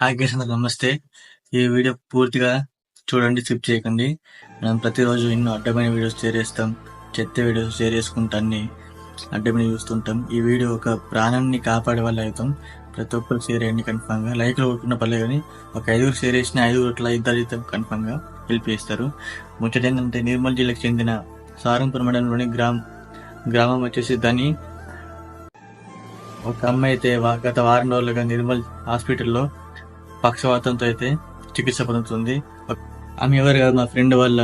Hi guys నమస్తే. ఈ video పూర్తిగా చూడండి స్కిప్ చేయకండి. మనం ప్రతిరోజు ఎన్నో అడ్డమైన వీడియోస్ షేర్ చేస్తాం. చెత్త వీడియోస్ షేర్ చేసుకుంటా అన్ని అడ్డమైన చూస్తుంటాం. ఈ వీడియో ఒక ప్రాణాన్ని కాపాడే వాళ్ళు అవుతాం. ప్రతి ఒక్కరు షేర్ చేయండి కన్ఫామ్గా లైక్ కొట్టుకున్న పర్లేదు కానీ ఒక ఐదుగురు షేర్ చేసిన ఐదుగురు అట్లా ఇద్దరు ఇద్దరు కన్ఫామ్గా హెల్ప్ చేస్తారు. ముచ్చట ఏంటంటే నిర్మల్ జిల్లాకు చెందిన సారంపురం మండలంలోని గ్రామ గ్రామం వచ్చేసి దాని ఒక అమ్మాయి అయితే గత వారం రోజులుగా నిర్మల్ హాస్పిటల్లో పక్షవాతంతో అయితే చికిత్స పొందుతుంది. ఆమె ఎవరు కాదు మా ఫ్రెండ్ వాళ్ళ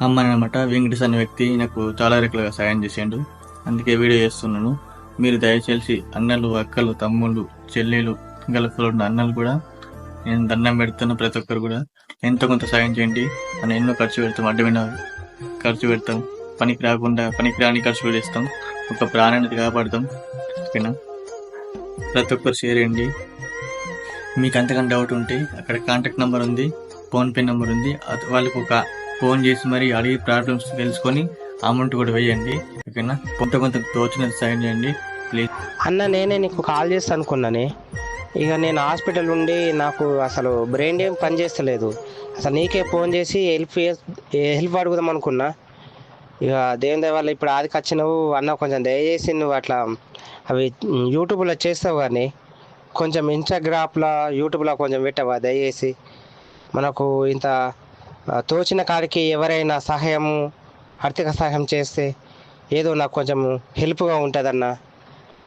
అమ్మని అనమాట వెంకటేష్ అనే వ్యక్తి నాకు చాలా రకాలుగా సాయం చేసిండు. అందుకే వీడియో చేస్తున్నాను. మీరు దయచేసి అన్నలు అక్కలు తమ్ముళ్ళు చెల్లెలు గల్ఫ్లో ఉన్న అన్నలు కూడా నేను దండం పెడుతున్న ప్రతి ఒక్కరు కూడా ఎంతో కొంత సాయం చేయండి అని ఎన్నో ఖర్చు పెడతాం. అడ్డమైన ఖర్చు పెడతాం. పనికి రాకుండా పనికి రాని ఖర్చు పెడేస్తాం ఒక ప్రాణాన్ని కాపాడుతాం. ఓకేనా? ప్రతి ఒక్కరు షేర్ చేయండి. మీకు అంతకన్నా డౌట్ ఉంటే అక్కడ కాంటాక్ట్ నెంబర్ ఉంది ఫోన్పే నెంబర్ ఉంది. వాళ్ళకు వాళ్ళకి ఒక ఫోన్ చేసి మరి అడిగి ప్రాబ్లమ్స్ తెలుసుకొని అమౌంట్ కూడా వేయండి. ఓకేనా? కొంత కొంత తోచినది సైన్ చేయండి. ప్లీజ్ అన్న నేనే నీకు కాల్ చేస్తా అనుకున్నానే. ఇక నేను హాస్పిటల్ ఉండి నాకు అసలు బ్రెయిన్ ఏం పనిచేస్తలేదు అసలు నీకే ఫోన్ చేసి హెల్ప్ హెల్ప్ అడుగుదాం అనుకున్నా. ఇక దేవుని వల్ల ఇప్పుడు ఆదికి వచ్చినవు అన్న కొంచెం దయచేసి నువ్వు అట్లా అవి యూట్యూబ్లో చేస్తావు కానీ కొంచెం ఇన్స్టాగ్రామ్లో యూట్యూబ్లో కొంచెం పెట్టవా? దయచేసి మనకు ఇంత తోచిన కాడికి ఎవరైనా సహాయము ఆర్థిక సహాయం చేస్తే ఏదో నాకు కొంచెం హెల్ప్గా ఉంటుందన్న.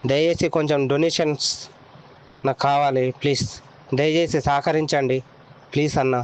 దయచేసి కొంచెం డొనేషన్స్ నాకు కావాలి ప్లీజ్ దయచేసి సహకరించండి ప్లీజ్ అన్న.